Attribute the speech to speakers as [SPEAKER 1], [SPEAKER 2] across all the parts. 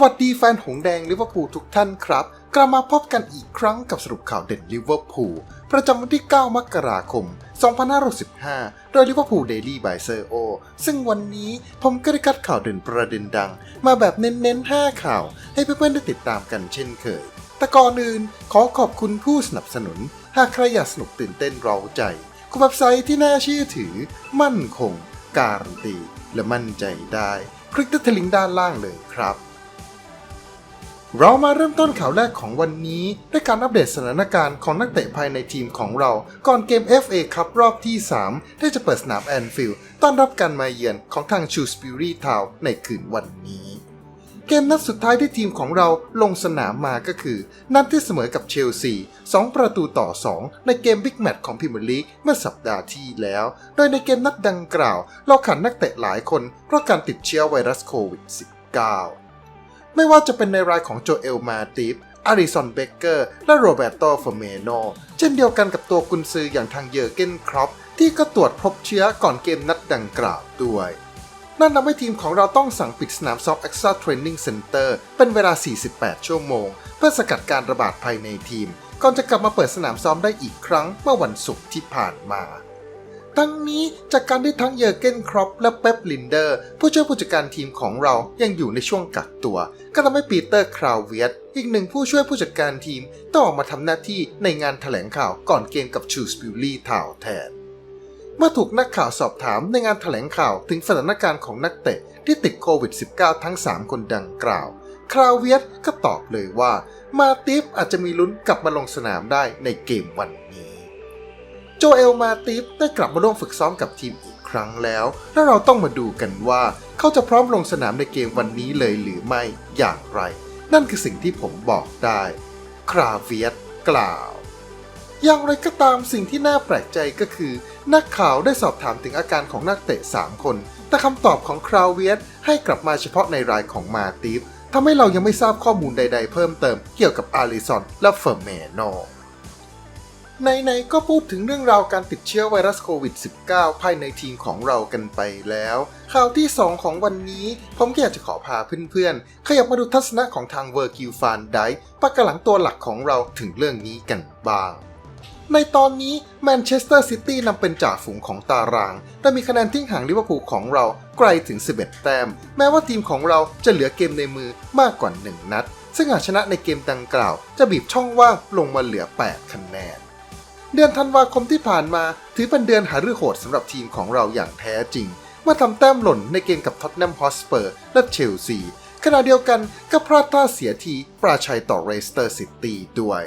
[SPEAKER 1] สวัสดีแฟนหงแดงลิเวอร์พูลทุกท่านครับ กลับมาพบกันอีกครั้งกับสรุปข่าวเด่นลิเวอร์พูลประจำวันที่ 9 มกราคม 2515โดยลิเวอร์พูลเดลี่บายเซอร์โอซึ่งวันนี้ผมก็ได้คัดข่าวเด่นประเด็นดัง มาแบบเน้นๆ 5 ข่าว ให้เพื่อนๆได้ติดตามกันเช่นเคย แต่ก่อนอื่นขอขอบคุณผู้สนับสนุน หากใครอยากสนุกตื่นเต้นเราใจกับเว็บไซต์ที่น่าเชื่อถือ มั่นคง การันตี และมั่นใจได้ คลิกที่ลิงก์ด้านล่างเลยครับ เรามาเริ่มต้นข่าวแรกของวันนี้ ด้วยการอัปเดตสถานการณ์ของนักเตะภายในทีมของเรา ก่อนเกม FA ครับรอบที่ 3 ที่จะเปิดสนามแอนฟิลด์ต้อนรับการมาเยือนของทางชูสปิรีทาวในคืนวันนี้ เกมนัดสุดท้ายที่ทีมของเราลงสนามมาก็คือ นัดที่เสมอกับเชลซี 2 ประตูต่อ 2 ในเกมบิ๊กแมตช์ของพรีเมียร์ลีกเมื่อสัปดาห์ที่แล้ว โดยในเกมนัดดังกล่าว เราขาดนักเตะหลายคนเพราะการติดเชื้อไวรัสโควิด -19 ไม่ว่าจะเป็นในรายของโจเอลมาติฟอาริสันเบเกอร์ และโรเบโตเฟเมโน เช่นเดียวกันกับตัวกุนซืออย่างทางเยอร์เกนครอปที่ก็ตรวจพบเชื้อก่อนเกมนัดดังกล่าวด้วย นั่นทำให้ทีมของเราต้องสั่งปิดสนามซอฟต์เอ็กซ์ตร้าเทรนนิ่งเซ็นเตอร์เป็นเวลา 48 ชั่วโมง เพื่อสกัดการระบาดภายในทีม ก่อนจะกลับมาเปิดสนามซ้อมได้อีกครั้งเมื่อวันศุกร์ที่ผ่านมา ทั้งนี้จากการที่ทั้งเยอร์เกนครอปและเป๊ปลินเดอร์ ผู้ช่วยผู้จัดการทีมของเรายังอยู่ในช่วงกักตัว ก็ทำให้ปีเตอร์คราวเวียตอีกหนึ่งผู้ช่วยผู้จัดการทีมต้องออกมาทำหน้าที่ในงานถแถลงข่าวก่อนเกมกับชูสปิลลี่ทาวแทนเมื่อถูกนักข่าวสอบถามในงานถแถลงข่าวถึงสถานการณ์ของนักเตะที่ติดโควิด -19 ทั้ง 3 คนดังกล่าว คราวเวียตก็ตอบเลยว่า มาติฟอาจจะมีลุ้นกลับมาลงสนามได้ในเกมวันนี้ โจเอลมาติฟได้กลับมาร่วมฝึกซ้อมกับทีมอีกครั้งแล้ว และเราต้องมาดูกันว่าเขาจะพร้อมลงสนามในเกมวันนี้เลยหรือไม่อย่างไร นั่นคือสิ่งที่ผมบอกได้ คราเวียตกล่าว อย่างไรก็ตามสิ่งที่น่าแปลกใจก็คือ นักข่าวได้สอบถามถึงอาการของนักเตะ 3 คน แต่คำตอบของคราวเวียตให้กลับมาเฉพาะในรายของมาติฟทำให้เรายังไม่ทราบข้อมูลใด ๆ เพิ่มเติมเกี่ยวกับอาริซอนและเฟอร์เมโน ในๆก็พูดถึงเรื่องราวการติดเชื้อไวรัสโควิด -19 ภายในทีมของเรากันไปแล้ว ข่าวที่ 2 ของวันนี้ ผมก็อยากจะขอพาเพื่อนๆ ขยับมาดูทัศนะของทางเวอร์กิลฟานไดปากกหลังตัวหลักของเราถึงเรื่องนี้กันบ้าง ในตอนนี้แมนเชสเตอร์ซิตี้นำเป็นจ่าฝูงของตาราง แต่มีคะแนนทิ้งห่างลิเวอร์พูลของเราไกลถึง 11 แต้ม แม้ว่าทีมของเราจะเหลือเกมในมือมากกว่า 1 นัด ซึ่งหากชนะในเกมดังกล่าว จะบีบช่องว่างลงมาเหลือ 8 คะแนน เดือนธันวาคมที่ผ่านมาถือเป็นเดือนหารือโหดสำหรับทีมของเราอย่างแท้จริง เมื่อทำแต้มหล่นในเกมกับท็อตแนมฮอสเปอร์และเชลซีขณะเดียวกันก็พลาดท่าเสียทีปราชัยต่อเรสเตอร์ซิตี้ด้วย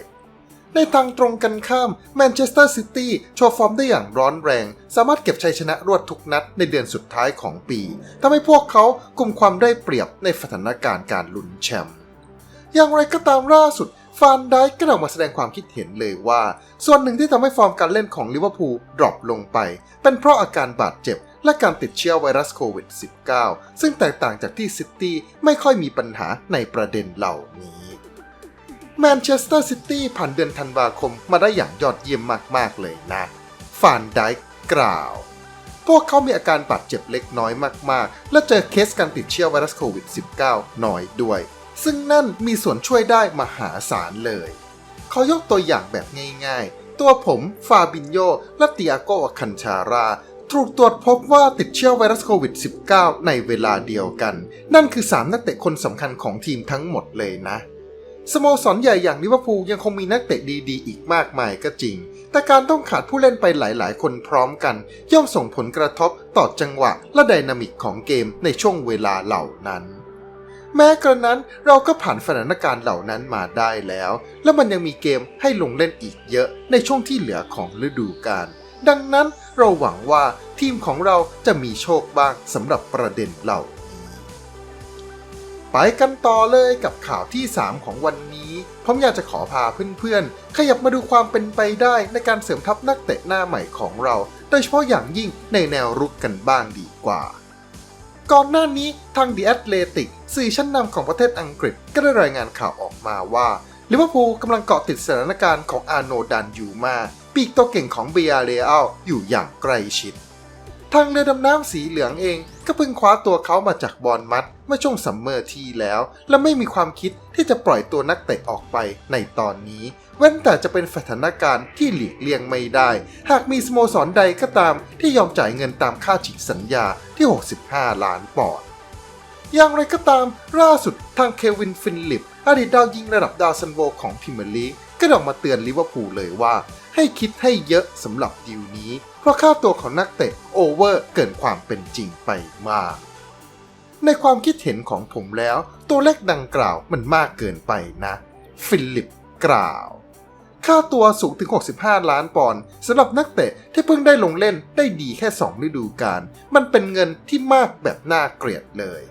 [SPEAKER 1] ในทางตรงกันข้ามแมนเชสเตอร์ซิตี้โชว์ฟอร์มได้อย่างร้อนแรง สามารถเก็บชัยชนะรวดทุกนัดในเดือนสุดท้ายของปีทำให้พวกเขากลุ่มความได้เปรียบในสถานการณ์การลุ้นแชมป์อย่างไรก็ตามล่าสุด ฟานไดก็ออกมาแสดงความคิดเห็นเลยว่า ส่วนหนึ่งที่ทำให้ฟอร์มการเล่นของลิเวอร์พูลดรอปลงไป เป็นเพราะอาการบาดเจ็บ และการติดเชื้อไวรัสโควิด -19 ซึ่งแตกต่างจากที่ซิตี้ไม่ค่อยมีปัญหาในประเด็นเหล่านี้แมนเชสเตอร์ซิตี้ผ่านเดือนธันวาคมมาได้อย่างยอดเยี่ยมมากๆเลยนะ ฟานไดกล่าว พวกเขามีอาการบาดเจ็บเล็กน้อยมากๆ และเจอเคสการติดเชื้อไวรัสโควิด -19 น้อยด้วย ซึ่งนั่นมีส่วนช่วยได้มหาศาลเลยเขายกตัวอย่างแบบง่ายๆ ตัวผมฟาบินโยและติอาโกคันชาราถูกตรวจพบว่าติดเชื้อไวรัสโควิด -19 ในเวลาเดียวกัน นั่นคือ 3 นักเตะคนสำคัญของทีมทั้งหมดเลยนะ สโมสรใหญ่อย่างลิเวอร์พูลยังคงมีนักเตะดีๆ อีกมากมายก็จริง แต่การต้องขาดผู้เล่นไปหลายๆ คนพร้อมกัน ย่อมส่งผลกระทบต่อจังหวะและไดนามิกของเกมในช่วงเวลาเหล่านั้น แม้กระนั้นเราก็ผ่านสถานการณ์เหล่านั้นมาได้แล้ว และมันยังมีเกมให้ลงเล่นอีกเยอะในช่วงที่เหลือของฤดูกาลดังนั้นเราหวังว่าทีมของเราจะมีโชคบ้างสำหรับประเด็นเหล่านี้ไปกันต่อเลยกับข่าวที่ 3 ของวันนี้ผมอยากจะขอพาเพื่อนๆ ขยับมาดูความเป็นไปได้ในการเสริมทัพนักเตะหน้าใหม่ของเรา โดยเฉพาะอย่างยิ่งในแนวรุกกันบ้างดีกว่า ก่อนหน้านี้ทาง The Athletic สื่อชั้นนำของประเทศอังกฤษ ก็ได้รายงานข่าวออกมาว่าลิเวอร์พูลกำลังเกาะติดสถานการณ์ของอาโนดันยูมา ปีกตัวเก่งของเบียเรอัลอยู่อย่างใกล้ชิด ทางเรือดำน้ำสีเหลืองเอง ก็เพิ่งคว้าตัวเขามาจากบอลมัดเมื่อช่วงซัมเมอร์ที่แล้ว และไม่มีความคิดที่จะปล่อยตัวนักเตะออกไปในตอนนี้ เว้นแต่จะเป็นสถานการณ์ที่หลีกเลี่ยงไม่ได้ หากมีสโมสรใดก็ตามที่ยอมจ่ายเงินตามค่าฉีกสัญญาที่ 65 ล้านปอนด์อย่างไรก็ตามล่าสุดทางเควินฟินลิปอดีตดาวยิงระดับดาวซันโวของพรีเมียร์ลีก ก็ออกมาเตือนลิเวอร์พูลเลยว่า ให้คิดให้เยอะสำหรับดีลนี้ เพราะค่าตัวของนักเตะโอเวอร์เกินความเป็นจริงไปมาก ในความคิดเห็นของผมแล้ว ตัวเลขดังกล่าวมันมากเกินไปนะ ฟิลิปกล่าว ค่าตัวสูงถึง 65 ล้านปอนด์สำหรับนักเตะที่เพิ่งได้ลงเล่นได้ดีแค่ 2 ฤดูกาลมันเป็นเงินที่มากแบบน่าเกลียดเลย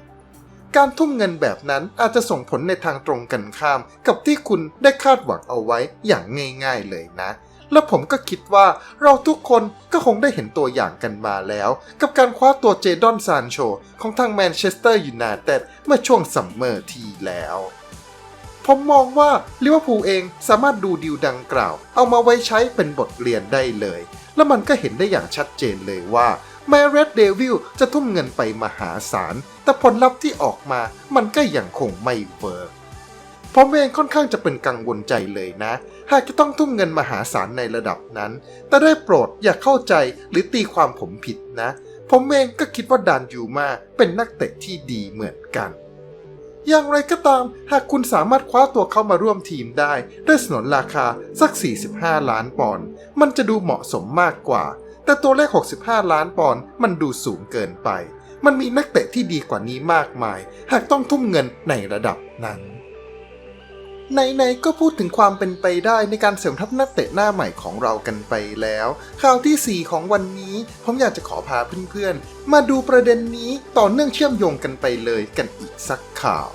[SPEAKER 1] การทุ่มเงินแบบนั้นอาจจะส่งผลในทางตรงกันข้าม กับที่คุณได้คาดหวังเอาไว้อย่างง่าย ๆเลยนะ และผมก็คิดว่าเราทุกคนก็คงได้เห็นตัวอย่างกันมาแล้ว กับการคว้าตัวเจดอนซานโชของทางแมนเชสเตอร์ยูไนเต็ดเมื่อช่วงซัมเมอร์ที่แล้วผมมองว่าลิเวอร์พูลเองสามารถดูดีลดังกล่าว เอามาไว้ใช้เป็นบทเรียนได้เลย และมันก็เห็นได้อย่างชัดเจนเลยว่า แม้เรดเดวิลจะทุ่มเงินไปมหาศาล แต่ผลลัพธ์ที่ออกมามันก็ยังคงไม่เวิร์กผมเองค่อนข้างจะเป็นกังวลใจเลยนะ หากจะต้องทุ่มเงินมหาศาลในระดับนั้น แต่ได้โปรดอย่าเข้าใจหรือตีความผมผิดนะ ผมเองก็คิดว่าดานยูมาเป็นนักเตะที่ดีเหมือนกัน อย่างไรก็ตาม หากคุณสามารถคว้าตัวเข้ามาร่วมทีมได้ ด้วยสนนราคาสัก 45 ล้านปอนด์ มันจะดูเหมาะสมมากกว่า แต่ตัวเลข 65 ล้านปอนด์มันดูสูงเกินไป มันมีนักเตะที่ดีกว่านี้มากมาย หากต้องทุ่มเงินในระดับนั้นไหนๆก็พูดถึงความเป็นไปได้ในการเสริมทัพนักเตะหน้าใหม่ของเรากันไปแล้ว ข่าวที่ 4 ของวันนี้ ผมอยากจะขอพาเพื่อนๆ มาดูประเด็นนี้ต่อเนื่องเชื่อมโยงกันไปเลยกันอีกสักข่าว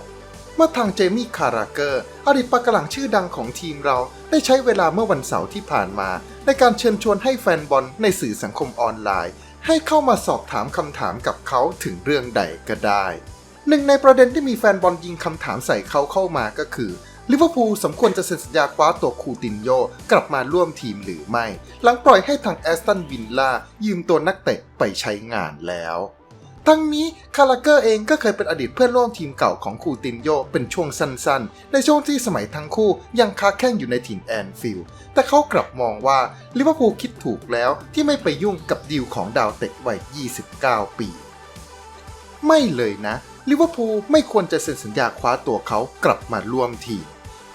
[SPEAKER 1] เมื่อทางเจมี่คาราเกอร์อดีตปากกลังชื่อดังของทีมเราได้ใช้เวลาเมื่อวันเสาร์ที่ผ่านมา ในการเชิญชวนให้แฟนบอลในสื่อสังคมออนไลน์ ให้เข้ามาสอบถามคำถามกับเขาถึงเรื่องใดก็ได้ หนึ่งในประเด็นที่มีแฟนบอลยิงคำถามใส่เขาเข้ามาก็คือลิเวอร์พูลสมควรจะเซ็นสัญญาคว้าตัวคูตินโยกลับมาร่วมทีมหรือไม่ หลังปล่อยให้ทางแอสตันวินล่ายืมตัวนักเตะไปใช้งานแล้ว ทั้งนี้คาราเกอร์เองก็เคยเป็นอดีตเพื่อนร่วมทีมเก่าของคูตินโยเป็นช่วงสั้นๆ ในช่วงที่สมัยทั้งคู่ยังค้าแข่งอยู่ในถิ่นแอนฟิลด์แต่เขากลับมองว่าลิเวอร์พูลคิดถูกแล้วที่ไม่ไปยุ่งกับดีลของดาวเตะวัย 29 ปี ไม่เลยนะลิเวอร์พูลไม่ควรจะเซ็นสัญญาคว้าตัวเขากลับมาร่วมทีม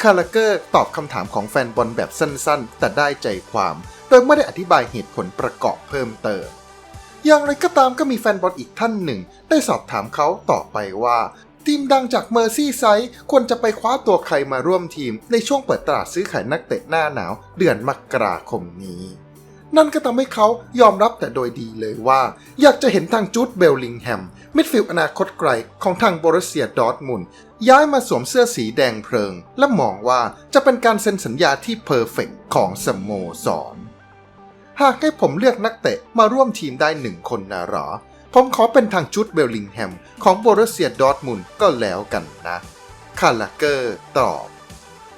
[SPEAKER 1] คาราเกอร์ตอบคำถามของแฟนบอลแบบสั้นๆ แต่ได้ใจความ โดยไม่ได้อธิบายเหตุผลประกอบเพิ่มเติม อย่างไรก็ตามก็มีแฟนบอลอีกท่านหนึ่ง ได้สอบถามเขาต่อไปว่า ทีมดังจากเมอร์ซี่ไซด์ควรจะไปคว้าตัวใครมาร่วมทีมในช่วงเปิดตลาดซื้อขายนักเตะหน้าหนาวเดือนมกราคมนี้ นั่นก็ทำให้เขายอมรับแต่โดยดีเลยว่า อยากจะเห็นทางจูดเบลลิงแฮมมิดฟิลด์อนาคตไกลของทางบรัสเซียดอร์ทมุนย้ายมาสวมเสื้อสีแดงเพลิง และมองว่าจะเป็นการเซ็นสัญญาที่เพอร์เฟกของสโมสร หากให้ผมเลือกนักเตะมาร่วมทีมได้หนึ่งคนนะหรอ ผมขอเป็นทางจูดเบลลิงแฮม ของบรัสเซียดอร์ทมุนก็แล้วกันนะ คาลาเกอร์ตอบ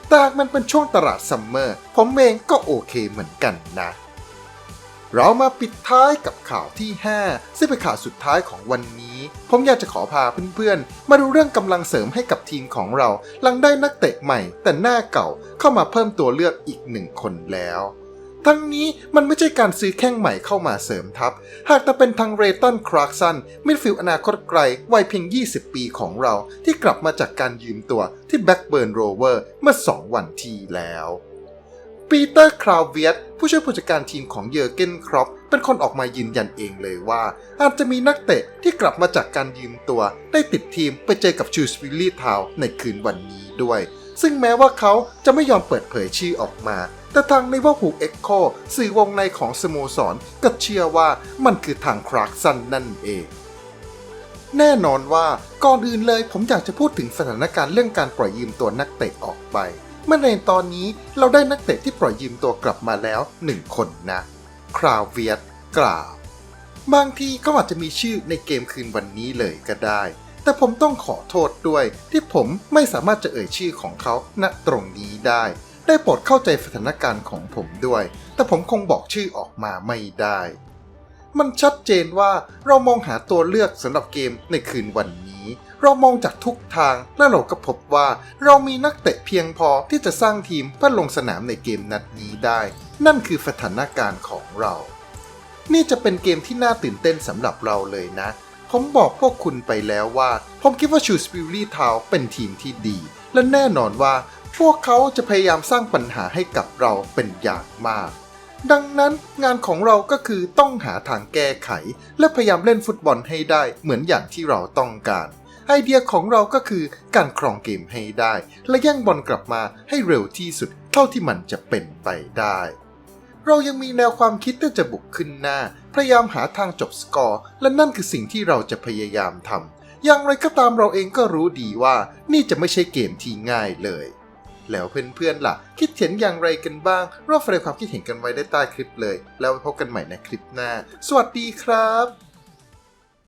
[SPEAKER 1] แต่หากมันเป็นช่วงตลาดซัมเมอร์ ผมเองก็โอเคเหมือนกันนะ เรามาปิดท้ายกับข่าวที่ 5 ซึ่งเป็นข่าวสุดท้ายของวันนี้ ผมอยากจะขอพาเพื่อนๆ มาดูเรื่องกำลังเสริมให้กับทีมของเรา หลังได้นักเตะใหม่แต่หน้าเก่าเข้ามาเพิ่มตัวเลือกอีกหนึ่งคนแล้ว ทั้งนี้มันไม่ใช่การซื้อแข้งใหม่เข้ามาเสริมทัพ หากแต่เป็นทางเรตันครากซันมิดฟิลอนาคตไกลวัยเพียง 20 ปีของเรา ที่กลับมาจากการยืมตัวที่แบ็กเบิร์นโรเวอร์เมื่อ 2 วันที่แล้วปีเตอร์คราวเวียตผู้ช่วยผู้จัดการทีมของเยอร์เกนครอปเป็นคนออกมายืนยันเองเลยว่า อาจจะมีนักเตะที่กลับมาจากการยืมตัว ได้ติดทีมไปเจอกับชูสวิลลี่ทาวในคืนวันนี้ด้วย ซึ่งแม้ว่าเขาจะไม่ยอมเปิดเผยชื่อออกมา แต่ทางในว่าหูเอ็กโคสื่อวงในของสโมสรก็เชื่อว่ามันคือทางครากซันนั่นเองแน่นอนว่าก่อนอื่นเลยผมอยากจะพูดถึงสถานการณ์เรื่องการปล่อยยืมตัวนักเตะออกไป เมื่อในตอนนี้เราได้นักเตะที่ปล่อยยืมตัวกลับมาแล้ว 1 คนนะ คราวเวียตกล่าว บางทีก็อาจจะมีชื่อในเกมคืนวันนี้เลยก็ได้ แต่ผมต้องขอโทษด้วย ที่ผมไม่สามารถจะเอ่ยชื่อของเขาณตรงนี้ได้ ได้โปรดเข้าใจสถานการณ์ของผมด้วย แต่ผมคงบอกชื่อออกมาไม่ได้ มันชัดเจนว่าเรามองหาตัวเลือกสำหรับเกมในคืนวันนี้ เรามองจากทุกทางและเราก็พบว่า เรามีนักเตะเพียงพอที่จะสร้างทีมเพื่อลงสนามในเกมนัดนี้ได้ นั่นคือสถานการณ์ของเรานี่จะเป็นเกมที่น่าตื่นเต้นสำหรับเราเลยนะ ผมบอกพวกคุณไปแล้วว่า ผมคิดว่าชูสปิรี่ทาวเป็นทีมที่ดี และแน่นอนว่าพวกเขาจะพยายามสร้างปัญหาให้กับเราเป็นอย่างมาก ดังนั้นงานของเราก็คือต้องหาทางแก้ไข และพยายามเล่นฟุตบอลให้ได้เหมือนอย่างที่เราต้องการ ไอเดียของเราก็คือการครองเกมให้ได้ และแย่งบอลกลับมาให้เร็วที่สุดเท่าที่มันจะเป็นไปได้ เรายังมีแนวความคิดที่จะบุกขึ้นหน้า พยายามหาทางจบสกอร์ และนั่นคือสิ่งที่เราจะพยายามทำอย่างไรก็ตามเราเองก็รู้ดีว่านี่จะไม่ใช่เกมที่ง่ายเลย แล้วเพื่อนๆล่ะ คิดเห็นอย่างไรกันบ้างรอบแสดงความคิดเห็นกันไว้ได้ใต้คลิปเลย แล้วพบกันใหม่ในคลิปหน้า สวัสดีครับ